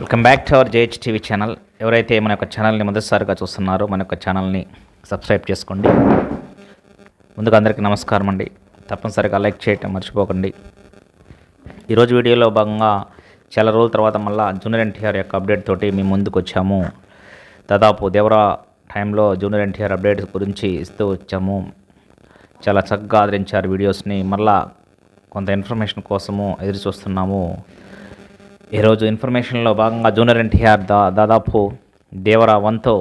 Welcome back to our JH TV channel ఎవరైతే మన యొక్క ఛానల్ని మొదటిసారిగా చూస్తున్నారో మన యొక్క ఛానల్ని సబ్స్క్రైబ్ చేసుకోండి. ముందుగా అందరికీ నమస్కారం అండి. తప్పనిసరిగా లైక్ చేయటం మర్చిపోకండి. ఈరోజు వీడియోలో భాగంగా చాలా రోజుల తర్వాత మళ్ళా జూనియర్ ఎన్టీఆర్ యొక్క అప్డేట్ తోటి మేము ముందుకు వచ్చాము. దాదాపు దేవరా టైంలో జూనియర్ ఎన్టీఆర్ అప్డేట్ గురించి ఇస్తూ వచ్చాము. చాలా చక్కగా ఆదరించారు వీడియోస్ని. మళ్ళా కొంత ఇన్ఫర్మేషన్ కోసము ఎదురు చూస్తున్నాము. ఈరోజు ఇన్ఫర్మేషన్లో భాగంగా జూనియర్ ఎన్టీఆర్ దా దాదాపు దేవరా వన్తో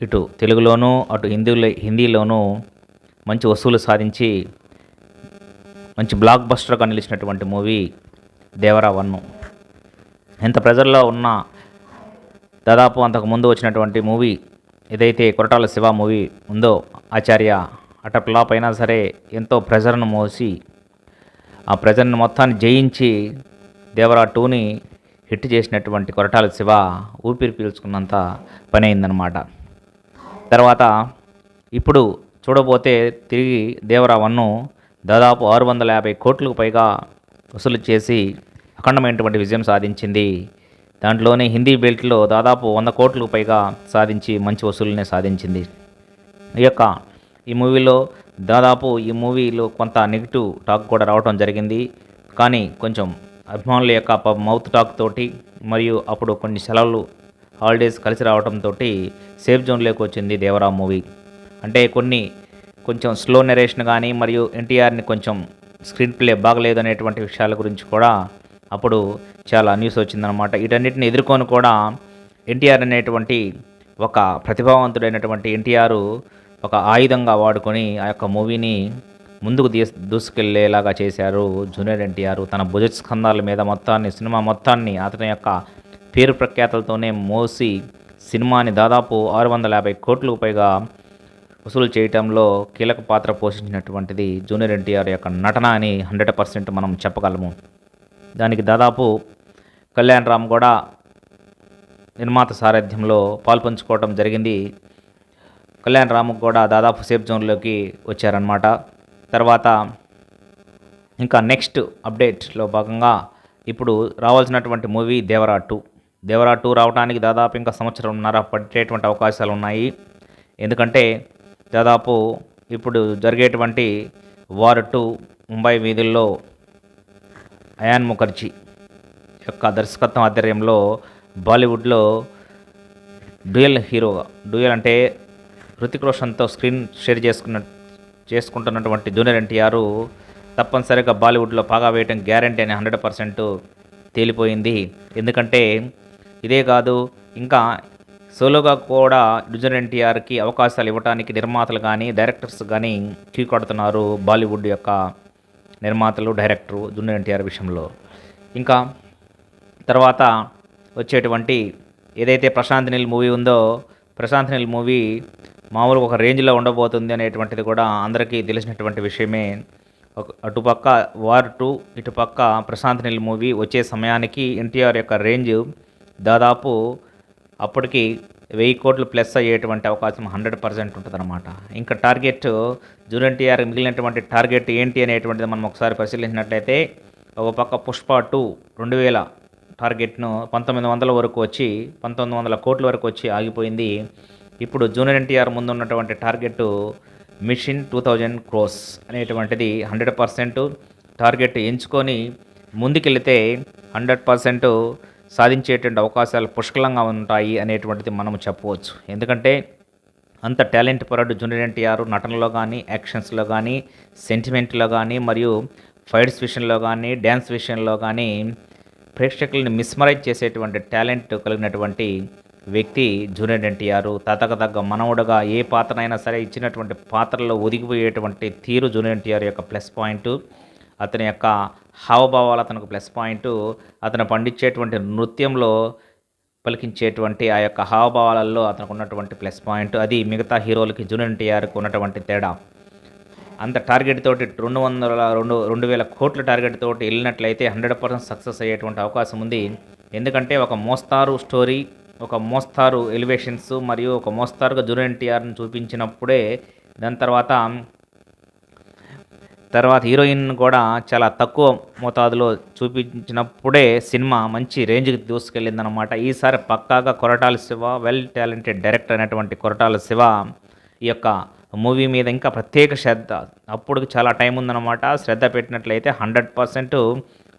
ఇటు తెలుగులోనూ అటు హిందీలో హిందీలోనూ మంచి వసూలు సాధించి మంచి బ్లాక్ బస్టర్గా నిలిచినటువంటి మూవీ దేవరా వన్ ఎంత ప్రెజర్లో ఉన్న దాదాపు అంతకు ముందు వచ్చినటువంటి మూవీ ఏదైతే కొరటాల శివ మూవీ ఉందో ఆచార్య అట ఫ్లాప్ అయినా సరే ఎంతో ప్రెజర్ను మోసి ఆ ప్రెజర్ని మొత్తాన్ని జయించి దేవరా టూని హిట్ చేసినటువంటి కొరటాల శివ ఊపిరి పీల్చుకున్నంత పని అయిందనమాట తర్వాత ఇప్పుడు చూడబోతే తిరిగి దేవరా వన్ను దాదాపు ఆరు వందల యాభై కోట్లకు పైగా వసూలు చేసి అఖండమైనటువంటి విజయం సాధించింది. దాంట్లోనే హిందీ బెల్ట్లో దాదాపు వంద కోట్లకు పైగా సాధించి మంచి వసూలునే సాధించింది. ఈ యొక్క ఈ మూవీలో దాదాపు ఈ మూవీలో కొంత నెగిటివ్ టాక్ కూడా రావడం జరిగింది. కానీ కొంచెం అభిమానుల యొక్క మౌత్ టాక్ తోటి మరియు అప్పుడు కొన్ని సెలవులు హాలిడేస్ కలిసి రావడంతో సేఫ్ జోన్లోకి వచ్చింది దేవరా మూవీ అంటే కొన్ని కొంచెం స్లో నెరేషన్ కానీ మరియు ఎన్టీఆర్ని కొంచెం స్క్రీన్ ప్లే బాగలేదు అనేటువంటి విషయాల గురించి కూడా అప్పుడు చాలా న్యూస్ వచ్చిందనమాట వీటన్నిటిని ఎదుర్కొని కూడా ఎన్టీఆర్ అనేటువంటి ఒక ప్రతిభావంతుడైనటువంటి ఎన్టీఆర్ ఒక ఆయుధంగా వాడుకొని ఆ యొక్క మూవీని ముందుకు దీ దూసుకెళ్ళేలాగా చేశారు జూనియర్ ఎన్టీఆర్. తన భుజ స్కంధాల మీద మొత్తాన్ని సినిమా మొత్తాన్ని అతని యొక్క పేరు ప్రఖ్యాతలతోనే మోసి సినిమాని దాదాపు ఆరు వందల యాభై కోట్లకు పైగా వసూలు చేయటంలో కీలక పాత్ర పోషించినటువంటిది జూనియర్ ఎన్టీఆర్ యొక్క నటన అని హండ్రెడ్ పర్సెంట్ మనం చెప్పగలము. దానికి దాదాపు కళ్యాణ్ రామ్ కూడా నిర్మాత సారథ్యంలో పాల్పంచుకోవడం జరిగింది. కళ్యాణ్ రామ్ కూడా దాదాపు సేఫ్ జోన్లోకి వచ్చారనమాట తర్వాత ఇంకా నెక్స్ట్ అప్డేట్లో భాగంగా ఇప్పుడు రావాల్సినటువంటి movie Devara two Devara two రావడానికి దాదాపు ఇంకా సంవత్సరంన్నర పట్టేటువంటి అవకాశాలు ఉన్నాయి ఎందుకంటే దాదాపు ఇప్పుడు జరిగేటువంటి వార్ టూ ముంబై వీధుల్లో అయాన్ ముఖర్జీ యొక్క దర్శకత్వం ఆధ్వర్యంలో బాలీవుడ్లో డ్యూయల్ హీరోగా డ్యూయల్ అంటే హృతిక్ రోషన్తో స్క్రీన్ షేర్ చేసుకున్న చేసుకుంటున్నటువంటి జూనియర్ ఎన్టీఆర్ తప్పనిసరిగా బాలీవుడ్లో పాగా వేయటం గ్యారంటీ అని హండ్రెడ్ పర్సెంట్ తేలిపోయింది. ఎందుకంటే ఇదే కాదు ఇంకా సోలోగా కూడా జూనియర్ ఎన్టీఆర్కి అవకాశాలు ఇవ్వడానికి నిర్మాతలు కానీ డైరెక్టర్స్ కానీ కీ కొడుతున్నారు బాలీవుడ్ యొక్క నిర్మాతలు డైరెక్టరు జూనియర్ ఎన్టీఆర్ విషయంలో. ఇంకా తర్వాత వచ్చేటువంటి ఏదైతే ప్రశాంత్ నీల్ మూవీ ఉందో ప్రశాంత్ నీల్ మూవీ మామూలుగా ఒక రేంజ్లో ఉండబోతుంది అనేటువంటిది కూడా అందరికీ తెలిసినటువంటి విషయమే. అటుపక్క వార్ టూ ఇటుపక్క ప్రశాంత్ నీల్ మూవీ వచ్చే సమయానికి ఎన్టీఆర్ యొక్క రేంజ్ దాదాపు అప్పటికి వెయ్యి కోట్లు ప్లస్ అయ్యేటువంటి అవకాశం హండ్రెడ్ పర్సెంట్ ఉంటుందన్నమాట. ఇంకా టార్గెట్ జూన్ ఎన్టీఆర్ మిగిలినటువంటి టార్గెట్ ఏంటి అనేటువంటిది మనం ఒకసారి పరిశీలించినట్లయితే ఒక పక్క పుష్ప టూ రెండు వేల టార్గెట్ను పంతొమ్మిది వందల వరకు వచ్చి పంతొమ్మిది వందల కోట్ల వరకు వచ్చి ఆగిపోయింది. ఇప్పుడు జూనియర్ ఎన్టీఆర్ ముందు ఉన్నటువంటి target mission two thousand crores అనేటువంటిది హండ్రెడ్ పర్సెంట్ టార్గెట్ ఎంచుకొని ముందుకెళ్తే హండ్రెడ్ పర్సెంట్ సాధించేటువంటి అవకాశాలు పుష్కలంగా ఉంటాయి అనేటువంటిది మనం చెప్పవచ్చు. ఎందుకంటే అంత టాలెంట్ పరుడు జూనియర్ ఎన్టీఆర్ నటనలో కానీ యాక్షన్స్లో కానీ సెంటిమెంట్లో కానీ మరియు ఫైట్స్ విషయంలో కానీ డ్యాన్స్ విషయంలో కానీ ప్రేక్షకుల్ని మిస్మరైజ్ చేసేటువంటి టాలెంట్ కలిగినటువంటి వ్యక్తి జూనియర్ ఎన్టీఆర్ తతక తగ్గ మనవుడుగా ఏ పాత్రనైనా సరే ఇచ్చినటువంటి పాత్రలో ఒదిగిపోయేటువంటి తీరు జూనియర్ ఎన్టీఆర్ యొక్క ప్లస్ పాయింట్. అతని యొక్క హావభావాలు అతనికి ప్లస్ పాయింట్. అతను పండించేటువంటి నృత్యంలో పలికించేటువంటి ఆ యొక్క హావభావాలలో అతనికి ఉన్నటువంటి ప్లస్ పాయింట్. అది మిగతా హీరోలకి జూనియర్ ఎన్టీఆర్కి ఉన్నటువంటి తేడా. అంత టార్గెట్ తోటి రెండు వందల రెండు రెండు వేల కోట్ల టార్గెట్ తోటి వెళ్ళినట్లయితే హండ్రెడ్ పర్సెంట్ సక్సెస్ అయ్యేటువంటి అవకాశం ఉంది. ఎందుకంటే ఒక మోస్తారు స్టోరీ ఒక మోస్తారు ఎలివేషన్స్ మరియు ఒక మోస్తారుగా జూనియర్ ఎన్టీఆర్ని చూపించినప్పుడే దాని తర్వాత తర్వాత హీరోయిన్ కూడా చాలా తక్కువ మోతాదులో చూపించినప్పుడే సినిమా మంచి రేంజ్కి దూసుకెళ్ళిందనమాట ఈసారి పక్కాగా Koratala Siva well talented director అయినటువంటి కొరటాల శివ ఈ యొక్క మూవీ మీద ఇంకా ప్రత్యేక శ్రద్ధ. అప్పుడు చాలా టైం ఉందన్నమాట. శ్రద్ధ పెట్టినట్లయితే హండ్రెడ్ పర్సెంట్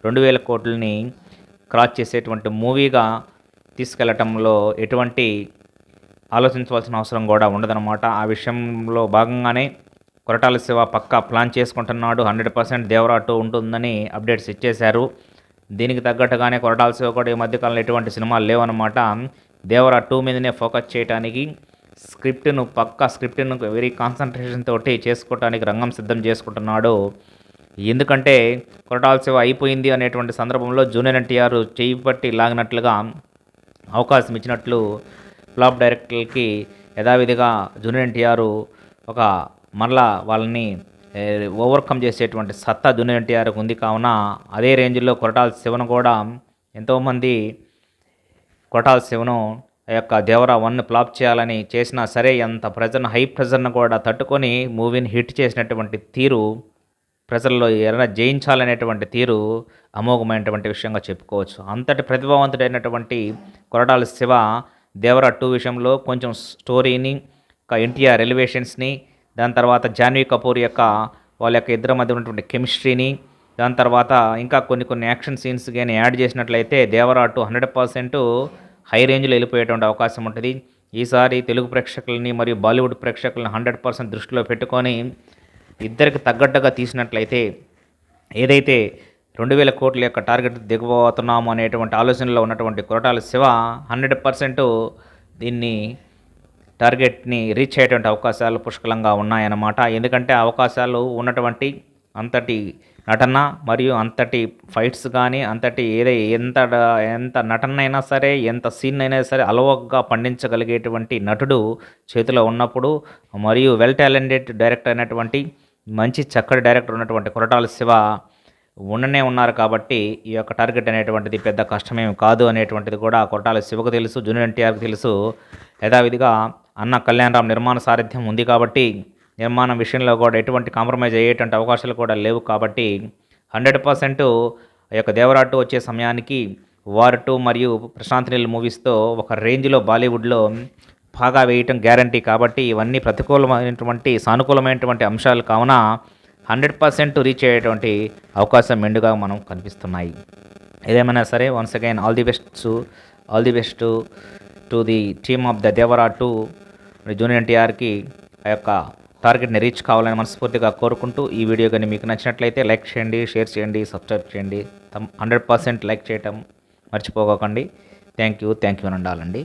రెండు వేల కోట్లని క్రాస్ చేసేటువంటి మూవీగా తీసుకెళ్ళటంలో ఎటువంటి ఆలోచించవలసిన అవసరం కూడా ఉండదన్నమాట. ఆ విషయంలో భాగంగానే కొరటాల శివ పక్కా ప్లాన్ చేసుకుంటున్నాడు. హండ్రెడ్ పర్సెంట్ దేవరాటు ఉంటుందని అప్డేట్స్ ఇచ్చేశారు. దీనికి తగ్గట్టుగానే కొరటాల శివ కూడా ఈ మధ్యకాలంలో ఎటువంటి సినిమాలు లేవన్నమాట. దేవరా టూ మీదనే ఫోకస్ చేయడానికి స్క్రిప్ట్ను పక్కా స్క్రిప్ట్ను వెరీ కాన్సన్ట్రేషన్ తోటి చేసుకోవడానికి రంగం సిద్ధం చేసుకుంటున్నాడు. ఎందుకంటే కొరటాల శివ అయిపోయింది అనేటువంటి సందర్భంలో జూనియర్ ఎన్టీఆర్ చేయి పట్టి లాగినట్లుగా అవకాశం ఇచ్చినట్లు ఫ్లాప్ డైరెక్టర్లకి యథావిధిగా జూనియర్ ఎన్టీఆర్ ఒక మరలా వాళ్ళని ఓవర్కమ్ చేసేటువంటి సత్తా జూనియర్ ఎన్టీఆర్కి ఉంది. కావున అదే రేంజ్లో కొరటాల శివను కూడా ఎంతోమంది కొరటాల శివను ఆ యొక్క దేవరా వన్ ఫ్లాప్ చేయాలని చేసినా సరే ఎంత ప్రెజర్ను హై ప్రెజర్ను కూడా తట్టుకొని మూవీని హిట్ చేసినటువంటి తీరు ప్రజల్లో ఎవరైనా జయించాలనేటువంటి తీరు అమోఘమైనటువంటి విషయంగా చెప్పుకోవచ్చు. అంతటి ప్రతిభావంతుడైనటువంటి కొరటాల శివ దేవరా టూ విషయంలో కొంచెం స్టోరీని ఒక ఎన్టీఆర్ ఎలివేషన్స్ని దాని తర్వాత జాన్వీ కపూర్ యొక్క వాళ్ళ యొక్క ఇద్దరి మధ్య ఉన్నటువంటి కెమిస్ట్రీని దాని తర్వాత ఇంకా కొన్ని కొన్ని యాక్షన్ సీన్స్ కానీ యాడ్ చేసినట్లయితే Devara two hundred percent high రేంజ్లో వెళ్ళిపోయేటువంటి అవకాశం ఉంటుంది. ఈసారి తెలుగు ప్రేక్షకులని మరియు బాలీవుడ్ ప్రేక్షకులను హండ్రెడ్ పర్సెంట్ దృష్టిలో పెట్టుకొని ఇద్దరికి తగ్గట్టుగా తీసినట్లయితే ఏదైతే రెండు వేల కోట్ల యొక్క టార్గెట్ దిగబోతున్నాము అనేటువంటి ఆలోచనలో ఉన్నటువంటి కొరటాల శివ హండ్రెడ్ పర్సెంట్ దీన్ని టార్గెట్ని రీచ్ అయ్యేటువంటి అవకాశాలు పుష్కలంగా ఉన్నాయన్నమాట. ఎందుకంటే అవకాశాలు ఉన్నటువంటి అంతటి నటన మరియు అంతటి ఫైట్స్ కానీ అంతటి ఏదై ఎంత ఎంత నటన అయినా సరే ఎంత సీన్ అయినా సరే అలవగ్గా పండించగలిగేటువంటి నటుడు చేతిలో ఉన్నప్పుడు మరియు వెల్ టాలెంటెడ్ డైరెక్టర్ అయినటువంటి మంచి చక్కటి డైరెక్టర్ ఉన్నటువంటి కొరటాల శివ ఉండనే ఉన్నారు కాబట్టి ఈ యొక్క టార్గెట్ అనేటువంటిది పెద్ద కష్టమేమి కాదు అనేటువంటిది కూడా కొరటాల శివకు తెలుసు జూనియర్ ఎన్టీఆర్కి తెలుసు. యథావిధిగా అన్న కళ్యాణరామ్ నిర్మాణ సారథ్యం ఉంది కాబట్టి నిర్మాణం విషయంలో కూడా ఎటువంటి కాంప్రమైజ్ అయ్యేటువంటి అవకాశాలు కూడా లేవు కాబట్టి హండ్రెడ్ పర్సెంట్ ఆ యొక్క దేవరాటు వచ్చే సమయానికి వార్ టూ మరియు ప్రశాంత్ నీల్ మూవీస్తో ఒక రేంజ్లో బాలీవుడ్లో బాగా వేయటం గ్యారంటీ కాబట్టి ఇవన్నీ ప్రతికూలమైనటువంటి సానుకూలమైనటువంటి అంశాలు కావున హండ్రెడ్ పర్సెంట్ రీచ్ అయ్యేటువంటి అవకాశం మెండుగా మనం కనిపిస్తున్నాయి. ఏదేమైనా సరే once again all the best all the best to the team of the Devara two junior ఎన్టీఆర్కి ఆ యొక్క టార్గెట్ని రీచ్ కావాలని మనస్ఫూర్తిగా కోరుకుంటూ ఈ వీడియో కానీ మీకు నచ్చినట్లయితే లైక్ చేయండి షేర్ చేయండి సబ్స్క్రైబ్ చేయండి. హండ్రెడ్ పర్సెంట్ లైక్ చేయటం మర్చిపోకండి. థ్యాంక్ యూ థ్యాంక్ యూ అని ఉండాలండి